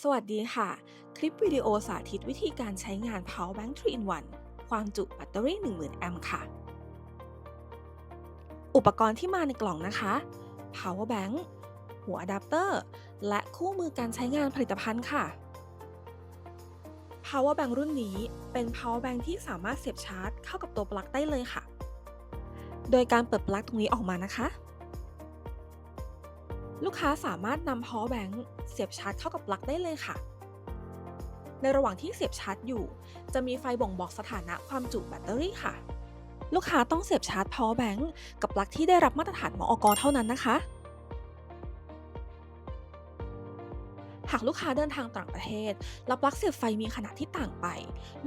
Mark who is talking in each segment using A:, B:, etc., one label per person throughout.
A: สวัสดีค่ะ คลิปวิดีโอสาธิตวิธีการใช้งาน Power Bank 3 in 1 ความจุแบตเตอรี่ 10,000 แอมป์ค่ะ อุปกรณ์ที่มาในกล่องนะคะ Power Bank หัวอะแดปเตอร์ และคู่มือการใช้งานผลิตภัณฑ์ค่ะ Power Bank รุ่นนี้เป็น Power Bank ที่สามารถเสียบชาร์จเข้ากับตัวปลั๊กได้เลยค่ะ โดยการเปิดปลั๊กตรงนี้ออกมานะคะ ลูกค้าสามารถนำ power bank เสียบชาร์จเข้ากับปลั๊กได้เลยค่ะ ในระหว่างที่เสียบชาร์จอยู่ จะมีไฟบ่งบอกสถานะความจุแบตเตอรี่ค่ะ ลูกค้าต้องเสียบชาร์จ power bank กับปลั๊กที่ได้รับมาตรฐานมอกเท่านั้นนะคะ หากลูกค้าเดินทางต่างประเทศแล้วปลั๊กเสียบไฟมีขนาดที่ต่างไป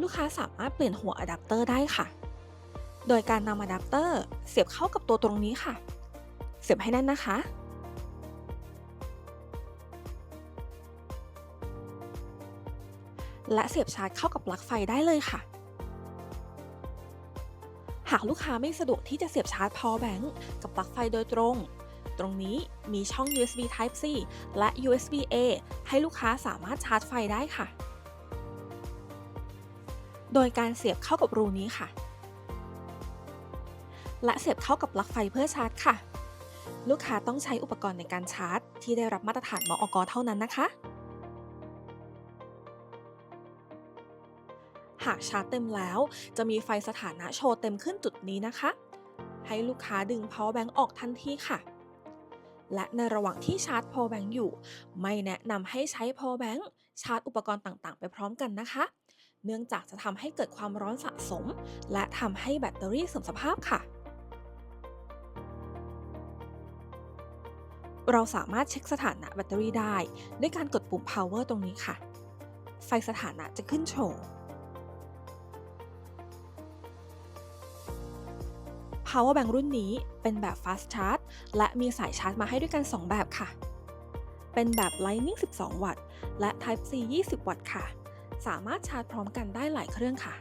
A: ลูกค้าสามารถเปลี่ยนหัวอะแดปเตอร์ได้ค่ะ โดยการนำอะแดปเตอร์เสียบเข้ากับตัวตรงนี้ค่ะ เสียบให้แน่นนะคะ และเสียบชาร์จเข้ากับปลั๊กไฟได้เลยค่ะ หากลูกค้าไม่สะดวกที่จะเสียบชาร์จ power bank กับปลั๊กไฟโดยตรง ตรงนี้มีช่อง USB Type C และ USB A ให้ลูกค้าสามารถชาร์จไฟได้ค่ะ โดยการเสียบเข้ากับรูนี้ค่ะ และเสียบเข้ากับปลั๊กไฟเพื่อชาร์จค่ะ ลูกค้าต้องใช้อุปกรณ์ในการชาร์จ ที่ได้รับมาตรฐานมอกเท่านั้นนะคะ หากชาร์จเต็มแล้ว จะมีไฟสถานะโชว์เต็มขึ้นจุดนี้นะคะ ให้ลูกค้าดึง power bank ออกทันทีค่ะ และในระหว่างที่ชาร์จ power bank อยู่ ไม่แนะนำให้ใช้ power bank ชาร์จอุปกรณ์ต่างๆ ไปพร้อมกันนะคะ เนื่องจากจะทำให้เกิดความร้อนสะสม และทำให้แบตเตอรี่เสื่อมสภาพค่ะเราสามารถเช็คสถานะแบตเตอรี่ได้ ด้วยการกดปุ่ม power ตรงนี้ค่ะ ไฟสถานะจะขึ้นโชว์ Power Bank รุ่นนี้เป็นแบบ Fast Charge และมีสายชาร์จมาให้ด้วยกัน 2 แบบค่ะ เป็นแบบ Lightning 12 วัตต์ และ Type C 20 วัตต์ค่ะ สามารถชาร์จพร้อมกันได้หลายเครื่องค่ะ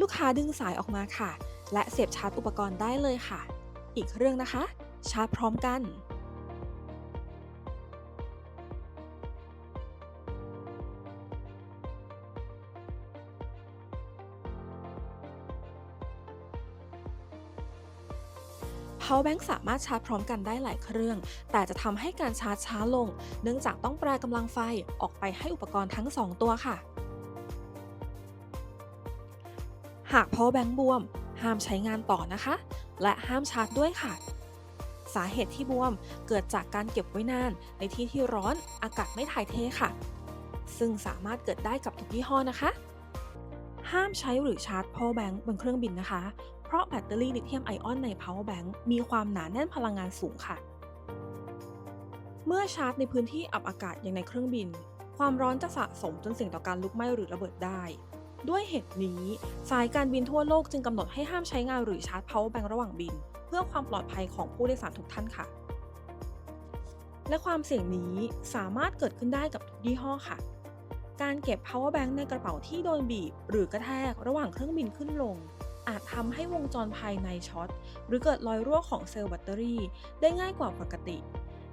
A: ลูกค้าดึงสายออกมาค่ะ และเสียบชาร์จอุปกรณ์ได้เลยค่ะ อีกเครื่องนะคะ ชาร์จพร้อมกัน Power Bank สามารถชาร์จพร้อมกันได้หลายเครื่อง แต่จะทำให้การชาร์จช้าลง เนื่องจากต้องแปรกำลังไฟออกไปให้อุปกรณ์ทั้ง 2 ตัวค่ะ หาก Power Bank บวม ห้ามใช้งานต่อนะคะ และห้ามชาร์จด้วยค่ะ สาเหตุที่บวมเกิดจากการเก็บไว้นาน ในที่ที่ร้อนอากาศไม่ถ่ายเทค่ะ ซึ่งสามารถเกิดได้กับทุกยี่ห้อนะคะห้ามใช้หรือชาร์จ power bank บนเครื่องบินนะคะ เพราะแบตเตอรี่ลิเธียมไอออนใน power bank มีความหนาแน่นพลังงานสูงค่ะ เมื่อชาร์จในพื้นที่อับอากาศอย่างในเครื่องบิน ความร้อนจะสะสมจนเสี่ยงต่อการลุกไหม้หรือระเบิดได้ ด้วยเหตุนี้ สายการบินทั่วโลกจึงกำหนดให้ห้ามใช้งานหรือชาร์จ power bank ระหว่างบิน เพื่อความปลอดภัยของผู้โดยสารทุกท่านค่ะ และความเสี่ยงนี้สามารถเกิดขึ้นได้กับทุกยี่ห้อค่ะการเก็บ power bank ในกระเป๋าที่โดนบีบ หรือกระแทกระหว่างเครื่องบินขึ้นลง อาจทำให้วงจรภายในช็อต หรือเกิดรอยรั่วของเซลล์แบตเตอรี่ ได้ง่ายกว่าปกติ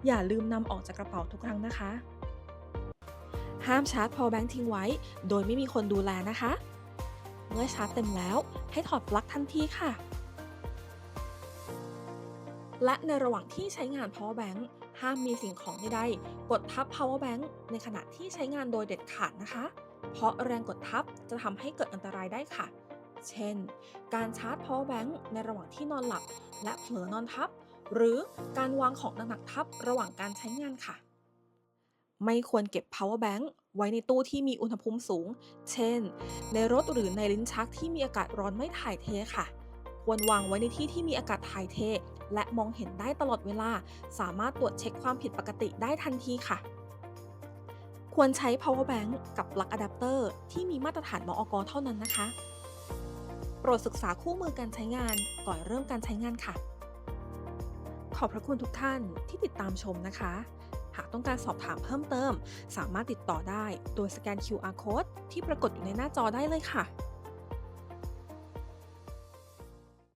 A: อย่าลืมนำออกจากกระเป๋าทุกครั้งนะคะ ห้ามชาร์จ power bank ทิ้งไว้ โดยไม่มีคนดูแลนะคะ เมื่อชาร์จเต็มแล้ว ให้ถอดปลั๊กทันทีค่ะ และในระหว่างที่ใช้งาน power bank ห้ามมีสิ่งของใดๆกดทับ power bank ในขณะที่ใช้งานโดยเด็ดขาดนะคะ เพราะแรงกดทับจะทำให้เกิดอันตรายได้ค่ะ เช่น การชาร์จ power bank ในระหว่างที่นอนหลับ และเผลอนอนทับ หรือการวางของหนักๆทับระหว่างการใช้งานค่ะ ไม่ควรเก็บ power bank ไว้ในตู้ที่มีอุณหภูมิสูง เช่น ในรถหรือในลิ้นชักที่มีอากาศร้อนไม่ถ่ายเทค่ะ ควรวางไว้ในที่ที่มีอากาศถ่ายเท และมองเห็นได้ตลอดเวลา สามารถตรวจเช็คความผิดปกติได้ทันทีค่ะ ควรใช้ power bank กับปลั๊กอะแดปเตอร์ที่มีมาตรฐานมอกเท่านั้นนะคะ โปรดศึกษาคู่มือการใช้งานก่อนเริ่มการใช้งานค่ะ ขอบพระคุณทุกท่านที่ติดตามชมนะคะ หากต้องการสอบถามเพิ่มเติม สามารถติดต่อได้โดยสแกน QR code ที่ปรากฏอยู่ในหน้าจอได้เลยค่ะ